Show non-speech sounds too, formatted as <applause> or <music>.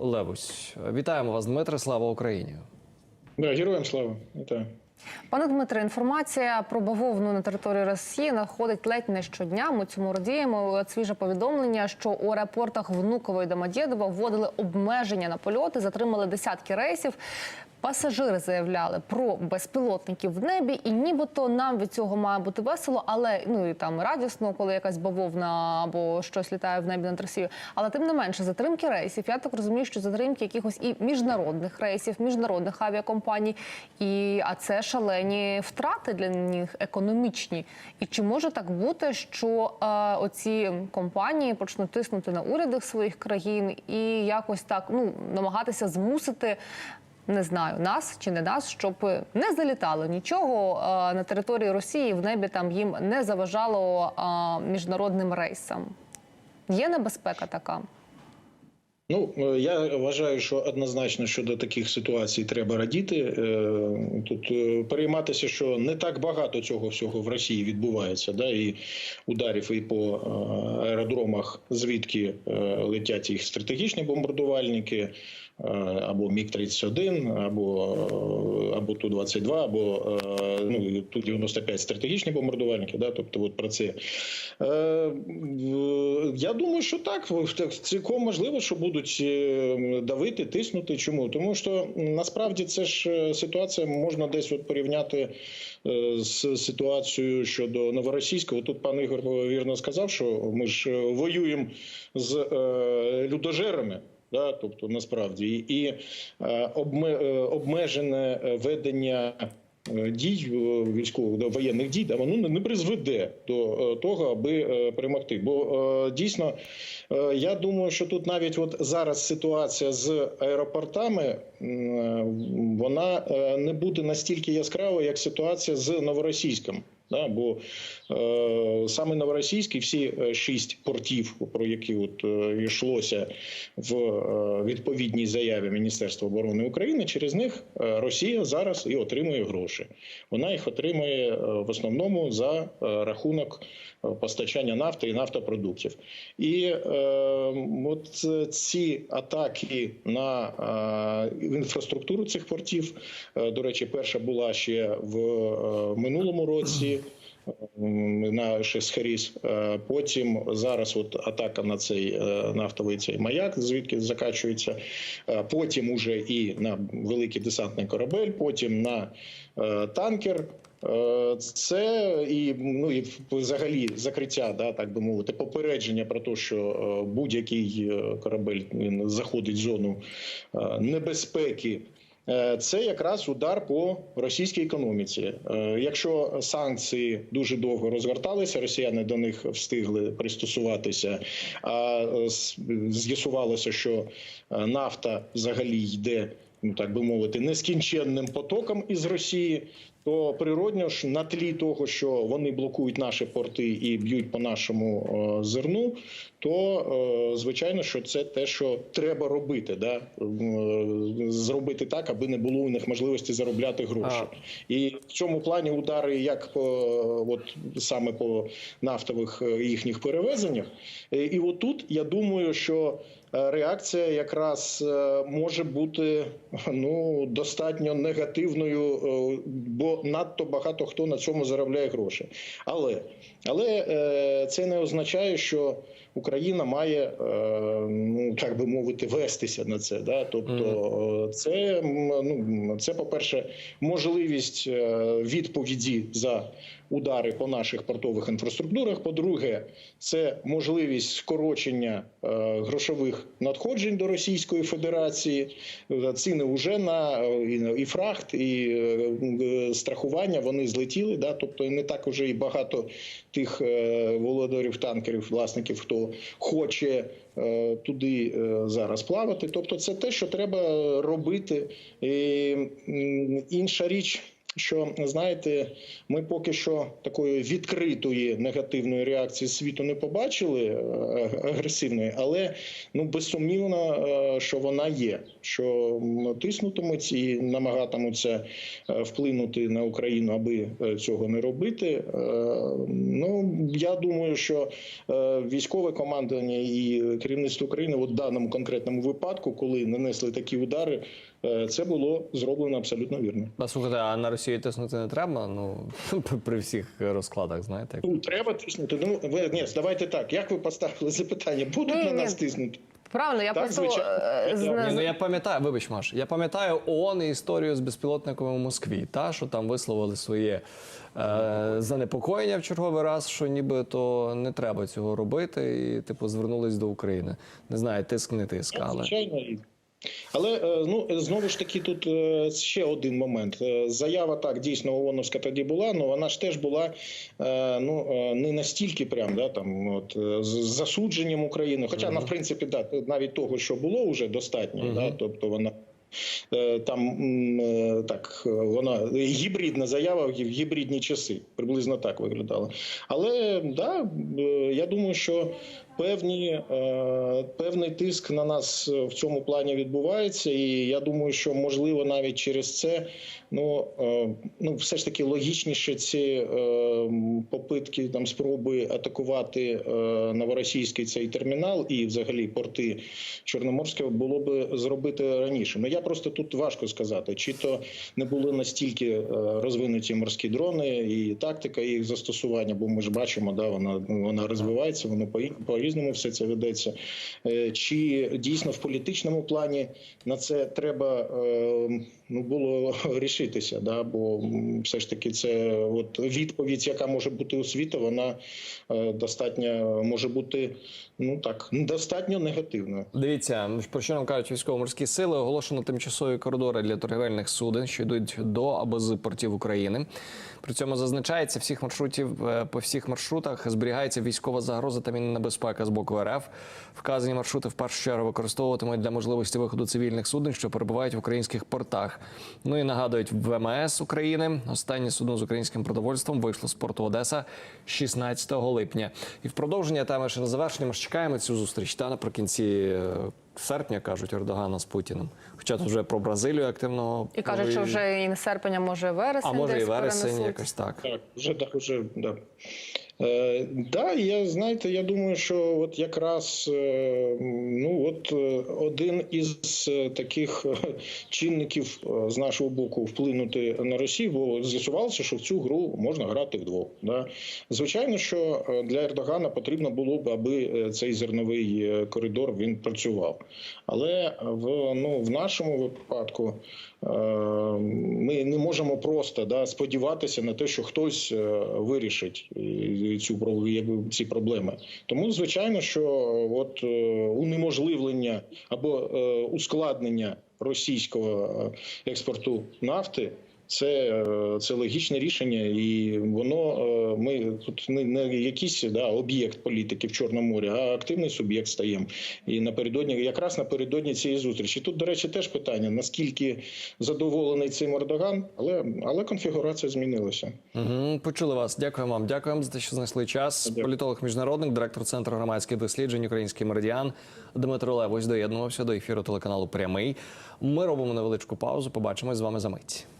Левусь. Вітаємо вас, Дмитре. Слава Україні. Да, героям слава. Вітаю. Пане Дмитре, інформація про бавовну на території Росії находить ледь не щодня. Ми цьому радіємо. От Свіже повідомлення, що у аеропортах внукової і Домодєдова вводили обмеження на польоти, затримали десятки рейсів. Пасажири заявляли про безпілотників в небі, і нібито нам від цього має бути весело, але ну і там радісно, коли якась бавовна або щось літає в небі над Росією. Але тим не менше, затримки рейсів. Я так розумію, що затримки якихось і міжнародних рейсів, міжнародних авіакомпаній, і а це шалені втрати для них економічні. І чи може так бути, що е, оці компанії почнуть тиснути на уряди своїх країн і якось так ну намагатися змусити не знаю, нас чи не нас, щоб не залітало нічого е, на території Росії в небі там їм не заважало е, міжнародним рейсам. Є небезпека така. Ну е, я вважаю, що однозначно щодо таких ситуацій треба радіти. Тут перейматися, що не так багато цього всього в Росії відбувається, да і ударів і по аеродромах, звідки летять їх стратегічні бомбардувальники. Е, Або Міг 31 або е, або ту 22 або е, ну ту 95 стратегічні бомбардувальники. Да, тобто, от про це я думаю, що так цілком можливо, що будуть давити, тиснути. Чому? Тому що насправді це ж ситуація можна десь от порівняти з ситуацією щодо новоросійського. Тут пан Ігор вірно сказав, що ми ж воюємо з людожерами. Да, тобто насправді і, е, обме, е, обмежене е, ведення дій військових да, воєнних дій, да, воно не- призведе до того, аби перемогти. Бо дійсно я думаю, що тут навіть от зараз ситуація з аеропортами вона не буде настільки яскравою, як ситуація з новоросійським. Да, бо е, саме новоросійський, всі е, шість портів, про які от е, йшлося в е, відповідній заяві Міністерства оборони України, через них е, Росія зараз і отримує гроші. Вона їх отримує е, в основному за рахунок постачання нафти і нафтопродуктів. І е, от ці атаки на е, інфраструктуру цих портів, е, до речі, перша була ще в е, минулому році. М, На Шесхеріс. Е, Потім зараз от атака на цей е, нафтовий цей маяк, звідки закачується. Е, Потім уже і на великий десантний корабель, потім на танкер. Це і ну і взагалі закриття, да так би мовити, попередження про те, що будь-який корабель заходить в зону небезпеки. Е, Це якраз удар по російській економіці. Е, Якщо санкції дуже довго розгорталися, росіяни до них встигли пристосуватися. А з'ясувалося, що е, нафта взагалі йде, ну так би мовити, нескінченним потоком із Росії. То природньо ж на тлі того, що вони блокують наші порти і б'ють по нашому е, зерну, то е, звичайно, що це те, що треба робити, да? Зробити так, аби не було у них можливості заробляти гроші. А. І в цьому плані удари, як по от саме по нафтових е, їхніх перевезеннях, Е, і отут я думаю, що е, реакція якраз е, може бути ну достатньо негативною, е, надто багато хто на цьому заробляє гроші. Але але е, це не означає, що Україна має, е, ну так би мовити, вестися на це. Да? Тобто, е, це ну це, по-перше, можливість е, відповіді за удари по наших портових інфраструктурах. По-друге, це можливість скорочення грошових надходжень до Російської Федерації. Ціни вже на і, фрахт, і страхування вони злетіли. Да? Тобто не так уже і багато тих володарів танкерів, власників, хто хоче е, туди е, зараз плавати. Тобто, це те, що треба робити. І, інша річ. Що знаєте, ми поки що такої відкритої негативної реакції світу не побачили е, агресивної, але ну безсумнівно, е, що вона є. Що тиснутимуть і намагатимуться е, вплинути на Україну, аби цього не робити. Ну я думаю, що військове командування і керівництво України в даному конкретному випадку, коли нанесли такі удари, це було зроблено абсолютно вірно. А слухайте, а на Росію тиснути не треба? Ну <laughs> при всіх розкладах, знаєте. як. Ну, треба тиснути. Ну ви ні, давайте так. Як ви поставили запитання? Будуть Ні, на ні. нас тиснути? Правильно, я Так, просто звичайно. е, Ні, Ні, ну я пам'ятаю, вибач, Маш, я пам'ятаю ООН і історію з безпілотниками в Москві, та що там висловили своє е, занепокоєння в черговий раз, що нібито не треба цього робити, і типу звернулись до України. Не знаю, тиск не тиск, але Звичайно. Але е, ну знову ж таки, тут е, ще один момент. Е, Заява так дійсно ООНовська тоді була, але вона ж теж була е, ну е, не настільки прям да там от е, з засудженням України. Хоча вона в принципі да навіть того, що було, вже достатньо. Да, тобто вона. е, Там е, так е, вона гібридна заява в гібридні часи, приблизно так виглядала. Але да, е, я думаю, що певні, е, певний тиск на нас в цьому плані відбувається, і я думаю, що можливо навіть через це ну, е, ну все ж таки логічніше ці попитки там спроби атакувати новоросійський цей термінал і взагалі порти Чорноморське було би зробити раніше. Ну я просто тут важко сказати, чи то не були настільки розвинуті морські дрони і тактика їх застосування, бо ми ж бачимо, да вона вона розвивається, воно по по різному все це ведеться. Е, Чи дійсно в політичному плані на це треба е, ну було <laughs> рішитися? Да, бо все ж таки це от відповідь, яка може бути у світу, вона е, достатньо може бути ну так достатньо негативною. Дивіться, про що нам кажуть військово-морські сили, оголошено тимчасові коридори для торгівельних суден, що йдуть до або з портів України. При цьому зазначається, всіх маршрутів е, по всіх маршрутах зберігається військова загроза та мінна небезпека з боку РФ. Вказані маршрути в першу чергу використовуватимуть для можливості виходу цивільних суден, що перебувають в українських портах. Ну і нагадують ВМС України. Останнє судно з українським продовольством вийшло з порту Одеса 16 липня. І в продовження теми ще на завершення ми ж чекаємо цю зустріч та наприкінці е, серпня кажуть Ердогана з Путіним. Хоча тут вже про Бразилію активно і кажуть, що вже і не серпня, може вересень. а може десь і вересень, перенесуть. якось так. Так, вже так, вже да. Е, да, я знаєте, я думаю, що от якраз е, ну от е, один із е, таких чинників з нашого боку вплинути на Росію, бо з'ясувалося, що в цю гру можна грати вдвох. Да. Звичайно, що для Ердогана потрібно було б, аби цей зерновий коридор він працював. Але в ну в нашому випадку. Ми не можемо просто да, сподіватися на те, що хтось вирішить цю якби, ці проблеми. Тому, звичайно, що от е, унеможливлення або е, ускладнення російського е, експорту нафти. Це, е, це логічне рішення, і воно е, ми тут не, не якийсь да, об'єкт політики в Чорному морі, а активний суб'єкт стаємо. І напередодні, якраз напередодні цієї зустрічі. Тут, до речі, теж питання: наскільки задоволений цим Ердоган, але, але конфігурація змінилася. Угу, почули вас. Дякуємо вам. Дякуємо за те, що знайшли час. Дякую. Політолог міжнародник, директор центру громадських досліджень Український меридіан Дмитро Левось доєднувався до ефіру телеканалу Прямий. Ми робимо невеличку паузу. Побачимось з вами за мить.